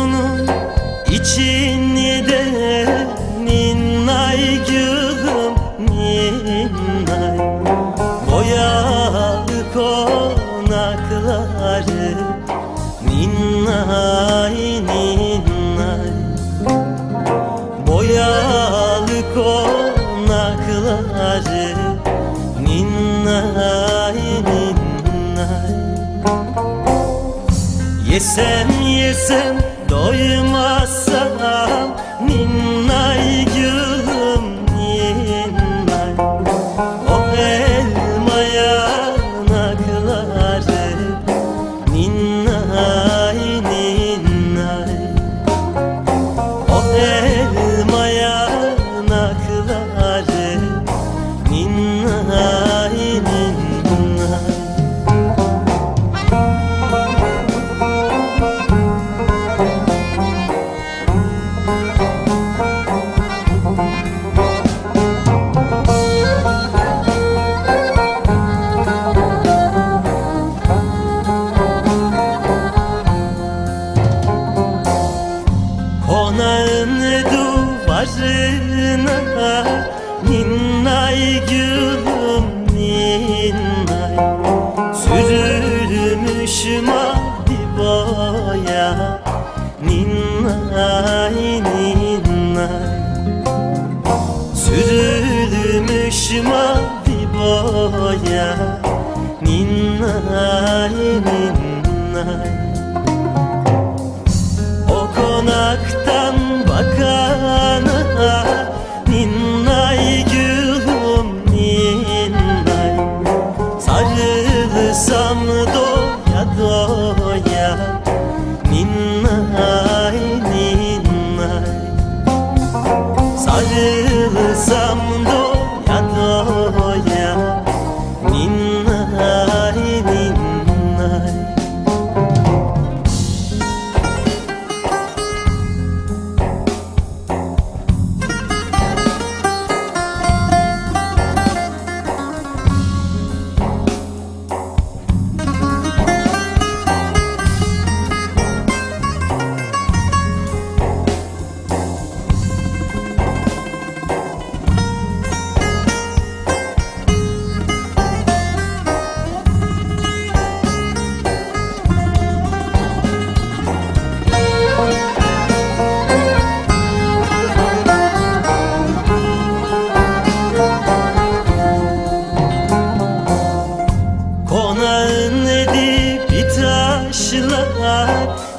Giresun'un içinde Ninnay gülüm ninnay Boyalı konakları Ninnay ninnay Boyalı konakları Ninnay ninnay Yesem yesem 昨夜 Ninnay Sürülmüş mavi boya Ninnay ninnay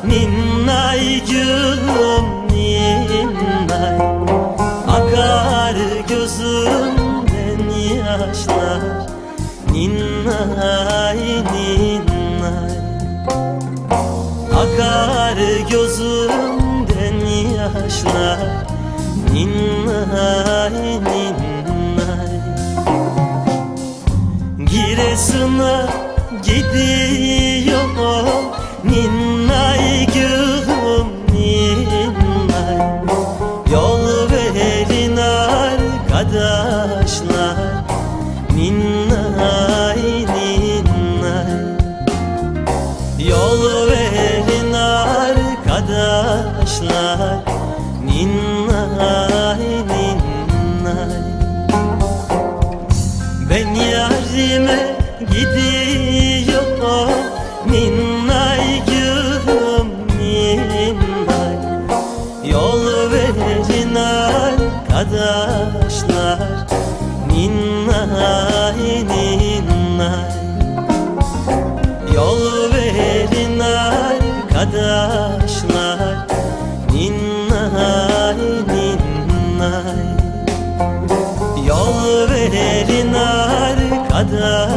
Ninnay gülüm ninnay. Akar gözümden yaşlar. Ninnay ninnay. Akar gözümden yaşlar. Ninnay ninnay. Giresun'a gidiyor. Ninnay arkadaşlar Ninnay ninnay. Yol verin arkadaşlar Ninnay ninnay. Ben yarime gidiyorum arkadaşlar Ninnay ninnay. Yol verin arkadaşlar Ninnay ninnay. Yol verin arkadaşlar